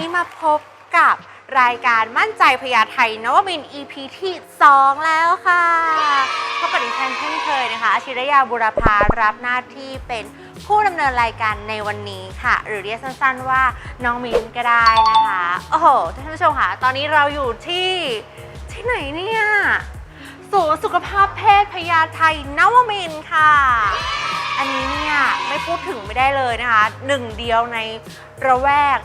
นี้มาพบกับรายการมั่นใจพยาไทยนวมิน EP ที่ 2 แล้วค่ะพบกับดิฉันเช่นเคยนะคะชิรยาบุรพารับหน้าที่เป็นผู้ดำเนินรายการในวันนี้ค่ะ หรือเรียกสั้นๆว่าน้องมินก็ได้นะคะ โอ้โหท่านผู้ชมค่ะ ตอนนี้เราอยู่ที่ที่ไหนเนี่ยศูนย์สุขภาพเพศพญาไทยนวมินค่ะ อันนี้เนี่ยไม่พูดถึงไม่ได้เลยนะคะหนึ่งเดียวในระแวก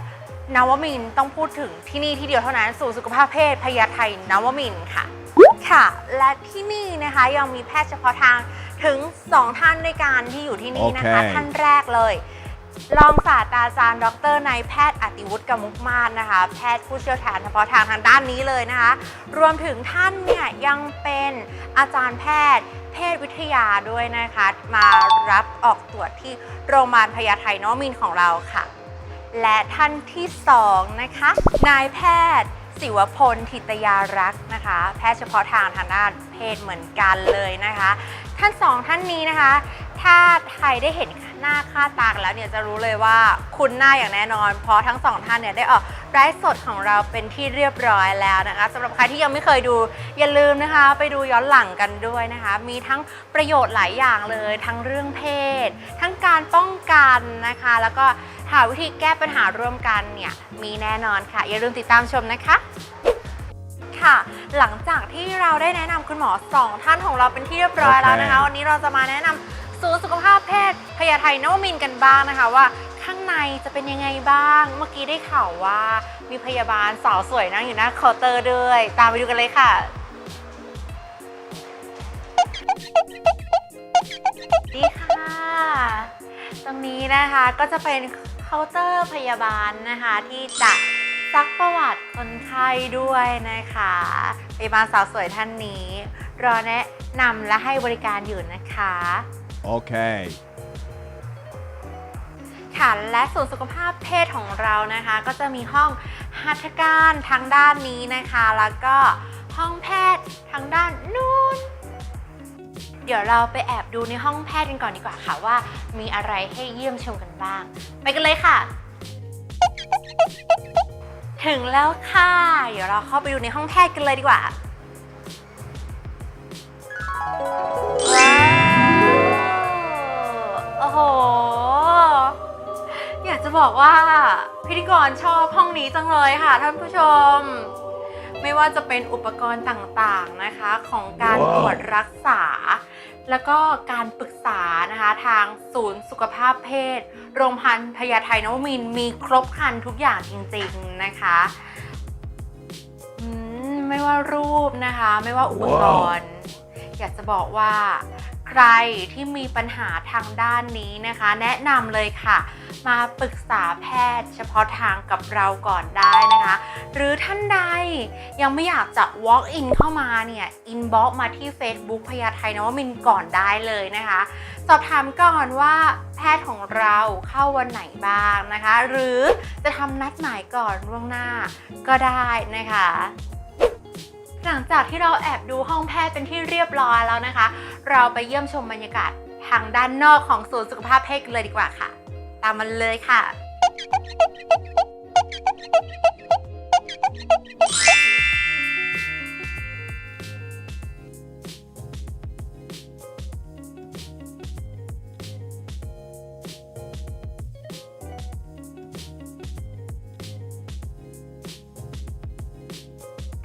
นวมินทร์ต้องพูดถึงที่นี่ที่เดียวเท่านั้นศูนย์สุขภาพเพศพญาไทนวมินทร์ค่ะ ค่ะ และที่นี่นะคะยังมีแพทย์เฉพาะทางถึง 2 ท่านด้วยกันที่อยู่ที่นี่นะคะโอเคท่านแรกเลยรองศาสตราจารย์ ดรนายแพทย์อติวุฒิกมุกมาศนะคะ แพทย์ผู้เชี่ยวชาญเฉพาะทางทางด้านนี้เลยนะคะ รวมถึงท่านเนี่ยยังเป็นอาจารย์แพทย์ เพศวิทยาด้วยนะคะ มารับออกตรวจที่โรงพยาบาลพญาไทนวมินทร์ของเราค่ะ และท่านที่สองนะคะ นายแพทย์ ศิวพลทิตยารักษ์นะคะ แพทย์เฉพาะทางทางด้านเพศเหมือนกันเลยนะคะ ท่านสองท่านนี้นะคะ ถ้าใครได้เห็นหน้าค่าตากแล้วเนี่ยจะรู้เลยว่าคุณหน้าอย่างแน่นอน เพราะทั้งสองท่านเนี่ยได้ออกไลฟ์สดของเราเป็นที่เรียบร้อยแล้วนะคะสำหรับใครที่ยังไม่เคยดูอย่าลืมนะคะ ไปดูย้อนหลังกันด้วยนะคะ มีทั้งประโยชน์หลายอย่างเลย ทั้งเรื่องเพศ ทั้งการป้องกันนะคะ แล้วก็ หาวิธีแก้ปัญหาร่วมกันเนี่ยมีแน่นอนค่ะ อย่าลืมติดตามชมนะคะค่ะหลังจากที่เราได้แนะนำคุณหมอสองท่านของเราเป็นที่เรียบร้อยแล้วนะคะโอเควันนี้เราจะมาแนะนำศูนย์สุขภาพเพศพยาไทนวมินทร์กันบ้างนะคะว่าข้างในจะเป็นยังไงบ้าง เมื่อกี้ได้ข่าวว่ามีพยาบาลสาวสวยนั่งอยู่หน้าเคาน์เตอร์ด้วย ตามไปดูกันเลยค่ะ ดีค่ะ ตรงนี้นะคะก็จะเป็นเคาน์เตอร์พยาบาลนะคะ ที่จะซักประวัติคนไข้ด้วยนะคะพยาบาลสาวสวยท่านนี้ รอแนะนำและให้บริการอยู่นะคะ Okay. ค่ะและส่วนสุขภาพเพศของเรานะคะ ก็จะมีห้องหัตถการทางด้านนี้นะคะ แล้วก็ห้องแพทย์ทางด้านนู้น เดี๋ยวเราไปแอบดูในห้องแพทย์กันก่อนดีกว่าค่ะว่า มีอะไรให้เยี่ยมชมกันบ้าง ไปกันเลยค่ะ ถึงแล้วค่ะ เดี๋ยวเราเข้าไปดูในห้องแพทย์กันเลยดีกว่าว้าวโอ้โห อยากจะบอกว่าพิธีกรชอบห้องนี้จังเลยค่ะท่านผู้ชม ไม่ว่าจะเป็นอุปกรณ์ต่างๆนะคะ ของการว้าวตรวจรักษา แล้วก็การปรึกษานะคะทางศูนย์สุขภาพเพศ โรงพยาบาลพญาไทนวมินทร์มีครบครันทุกอย่างจริงๆนะคะอืมไม่ว่ารูปนะคะ ไม่ว่าอุปกรณ์ อยากจะบอกว่าใครที่มีปัญหาทางด้านนี้นะคะ แนะนำเลยค่ะ มาปรึกษาแพทย์ เฉพาะทางกับเราก่อนได้นะคะ หรือท่านใดยังไม่อยากจะ walk in เข้ามาเนี่ย inbox มาที่ Facebook พยาไทยนวมินก่อนได้เลยนะคะ สอบถามก่อนว่าแพทย์ของเราเข้าวันไหนบ้างนะคะ หรือจะทำนัดหมายก่อนล่วงหน้าก็ได้นะคะหลังจากที่เราแอบดูห้องแพทย์เป็นที่เรียบร้อยแล้วนะคะ เราไปเยี่ยมชมบรรยากาศทางด้านนอกของศูนย์สุขภาพเพศกันเลยดีกว่าค่ะ ตามมันเลยค่ะ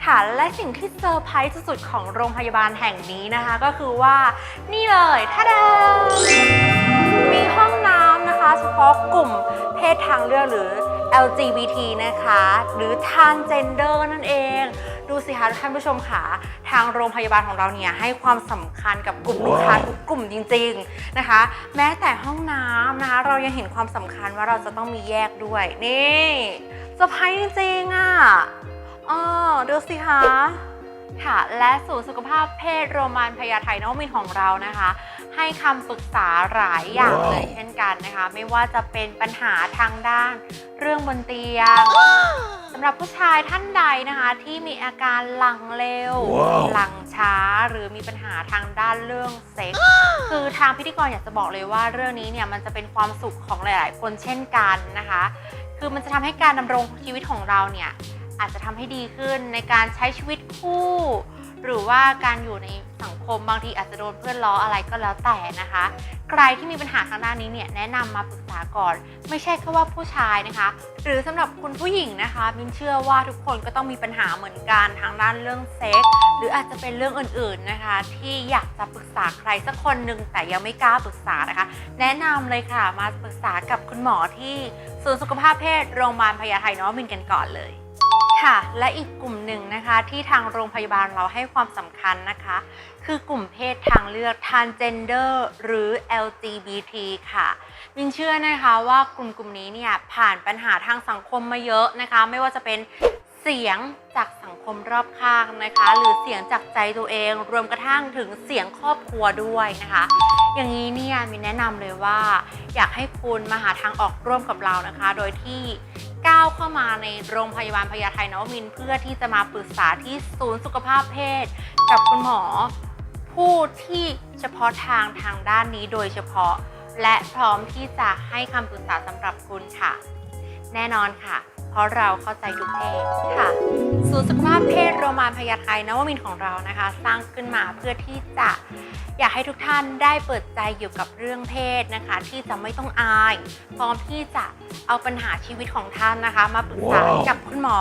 ค่ะและสิ่งที่เซอร์ไพรส์สุดๆของโรงพยาบาลแห่งนี้นะคะ ก็คือว่านี่เลยท่าดาะคะเฉพาะกลุ่มเพศทางเลือกหรือ LGBT นะคะ หรือ transgender นั่นเอง ดูสิคะท่านผู้ชมค่ะทางโรงพยาบาลของเราเนี่ยให้ความสำคัญกับกลุ่มลูกค้าทุกกลุ่มจริง ๆนะคะ แม้แต่ห้องน้ำนะคะ เรายังเห็นความสำคัญว่าเราจะต้องมีแยกด้วย นี่เซอร์ไพรส์จริงๆอะอ๋อดูสิคะ ค่ะ และศูนย์สุขภาพเพศโรงพยาบาลพญาไทนวมินทร์ของเรานะคะ ให้คำปรึกษาหลายอย่างเลยเช่นกันนะคะ ไม่ว่าจะเป็นปัญหาทางด้านเรื่องบนเตียงสำหรับผู้ชายท่านใดนะคะ ที่มีอาการหลังเร็วหลังช้าหรือมีปัญหาทางด้านเรื่องเซ็กส์คือทางพิธีกรอยากจะบอกเลยว่าเรื่องนี้เนี่ยมันจะเป็นความสุขของหลาย ๆ คนเช่นกันนะคะ คือมันจะทำให้การดำรงชีวิตของเราเนี่ย อาจจะทำให้ดีขึ้นในการใช้ชีวิตคู่ หรือว่าการอยู่ในสังคมบางทีอาจจะโดนเพื่อนล้ออะไรก็แล้วแต่นะคะ ใครที่มีปัญหาทางด้านนี้เนี่ยแนะนำมาปรึกษาก่อน ไม่ใช่แค่ว่าผู้ชายนะคะ หรือสำหรับคุณผู้หญิงนะคะ มินเชื่อว่าทุกคนก็ต้องมีปัญหาเหมือนกันทางด้านเรื่องเซ็กส์หรืออาจจะเป็นเรื่องอื่นๆนะคะ ที่อยากจะปรึกษาใครสักคนหนึ่งแต่ยังไม่กล้าปรึกษานะคะ แนะนำเลยค่ะมาปรึกษากับคุณหมอที่ศูนย์สุขภาพเพศโรงพยาบาลพญาไทเนวมินกันก่อนเลย ค่ะ และอีกกลุ่มหนึ่งนะคะที่ทางโรงพยาบาลเราให้ความสำคัญนะคะ คือกลุ่มเพศทางเลือก transgender หรือ LGBT ค่ะ มินเชื่อนะคะว่ากลุ่มกลุ่มนี้เนี่ยผ่านปัญหาทางสังคมมาเยอะนะคะ ไม่ว่าจะเป็น เสียงจากสังคมรอบข้างนะคะ หรือเสียงจากใจตัวเอง รวมกระทั่งถึงเสียงครอบครัวด้วยนะคะ อย่างนี้เนี่ยมินแนะนำเลยว่า อยากให้คุณมาหาทางออกร่วมกับเรานะคะ โดยที่ก้าวเข้ามาในโรงพยาบาลพญาไทนวมินเพื่อที่จะมาปรึกษาที่ศูนย์สุขภาพเพศ กับคุณหมอ ผู้ที่เฉพาะทางทางด้านนี้โดยเฉพาะ และพร้อมที่จะให้คำปรึกษาสำหรับคุณค่ะ แน่นอนค่ะ เพราะเราเข้าใจทุกเพศค่ะศูนย์สุขภาพเพศโรงพยาบาลพญาไทนวมินทร์ของเรานะคะ สร้างขึ้นมาเพื่อที่จะ อยากให้ทุกท่านได้เปิดใจเกี่ยวกับเรื่องเพศนะคะ ที่จะไม่ต้องอาย พร้อมที่จะเอาปัญหาชีวิตของท่านนะคะ มาปรึกษาว้าวกับคุณหมอ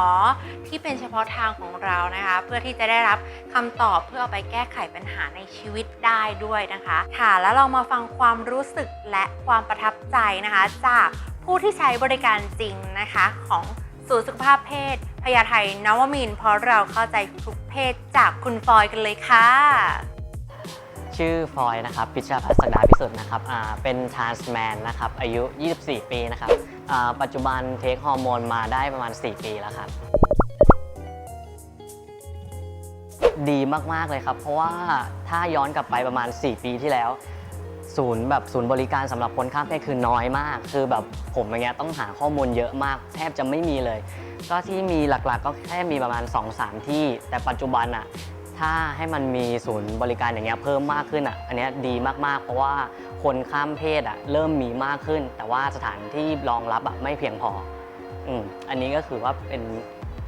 ที่เป็นเฉพาะทางของเรานะคะ เพื่อที่จะได้รับคำตอบเพื่อเอาไปแก้ไขปัญหาในชีวิตได้ด้วยนะคะ ค่ะแล้วเรามาฟังความรู้สึกและความประทับใจนะคะ จากผู้ที่ใช้บริการจริงนะคะของศูนย์สุขภาพเพศพญาไทยนวมินเพราะเราเข้าใจทุกเพศจากคุณฟอยกันเลยค่ะ ชื่อฟอยนะครับพิชาพัฒน์ศักดาพิสุทธิ์นะครับอ่าเป็นทรานส์แมนนะครับอายุ 24 ปีนะครับอ่าปัจจุบันเทคฮอร์โมนมาได้ประมาณ 4 ปีแล้วครับ ดีมาก ๆ เลยครับ เพราะว่าถ้าย้อนกลับไปประมาณ 4 ปีที่แล้ว ศูนย์แบบศูนย์บริการสำหรับคนข้ามเพศคือน้อยมาก คือแบบผมอย่างเงี้ยต้องหาข้อมูลเยอะมาก แทบจะไม่มีเลย ก็ที่มีหลักๆ ก็แค่มีประมาณ 2-3 ที่ แต่ปัจจุบันอะถ้าให้มันมีศูนย์บริการอย่างเงี้ยเพิ่มมากขึ้นอะอันเนี้ยดีมากๆ เพราะว่าคนข้ามเพศอะเริ่มมีมากขึ้น แต่ว่าสถานที่รองรับอะไม่เพียงพออืมอันนี้ก็คือว่าเป็น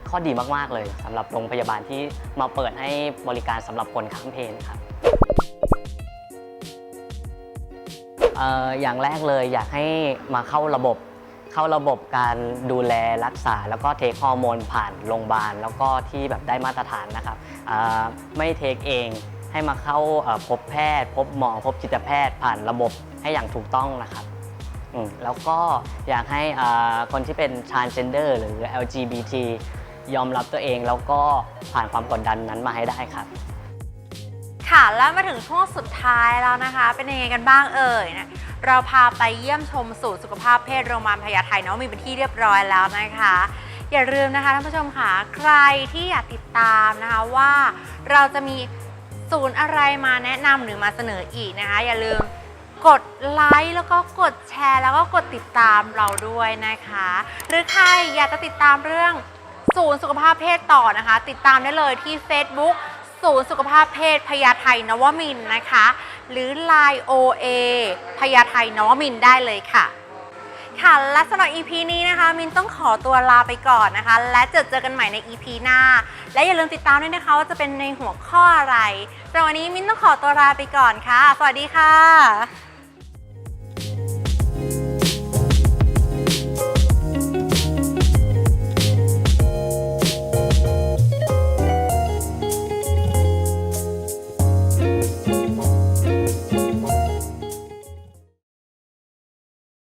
ข้อดีมากๆเลยสำหรับโรงพยาบาลที่มาเปิดให้บริการสำหรับคนข้ามเพศครับ อย่างแรกเลยอยากให้มาเข้าระบบเข้าระบบการดูแลรักษา แล้วก็เทคฮอร์โมนผ่านโรงพยาบาล แล้วก็ที่แบบได้มาตรฐานนะครับไม่เทคเองให้มาเข้าพบแพทย์ พบหมอพบจิตแพทย์ ผ่านระบบให้อย่างถูกต้องนะครับแล้วก็อยากให้คนที่เป็น transgender หรือ LGBT ยอมรับตัวเองแล้วก็ผ่านความกดดันนั้นมาให้ได้ครับ ค่ะแล้วมาถึงช่วงสุดท้ายแล้วนะคะ เป็นยังไงกันบ้างเอ่ยนะเราพาไปเยี่ยมชมศูนย์สุขภาพเพศโรงพยาบาลพญาไทเนาะมีเป็นที่เรียบร้อยแล้วนะคะ อย่าลืมนะคะท่านผู้ชมค่ะใครที่อยากติดตามนะคะว่าเราจะมีศูนย์อะไรมาแนะนำหรือมาเสนออีกนะคะ อย่าลืมกดไลค์แล้วก็กดแชร์ แล้วก็กดติดตามเราด้วยนะคะ หรือใครอยากจะติดตามเรื่องศูนย์สุขภาพเพศต่อนะคะ ติดตามได้เลยที่ Facebook ศูนย์สุขภาพเพศพญาไทนวมินนะคะ หรือ Line OA พญาไทนวมินได้เลยค่ะ ค่ะ และสำหรับ EP นี้นะคะ มินต้องขอตัวลาไปก่อนนะคะ และเจอเจอกันใหม่ใน EP หน้า และอย่าลืมติดตามด้วยนะคะว่าจะเป็นในหัวข้ออะไรสำหรับวันนี้มินต้องขอตัวลาไปก่อนค่ะ สวัสดีค่ะ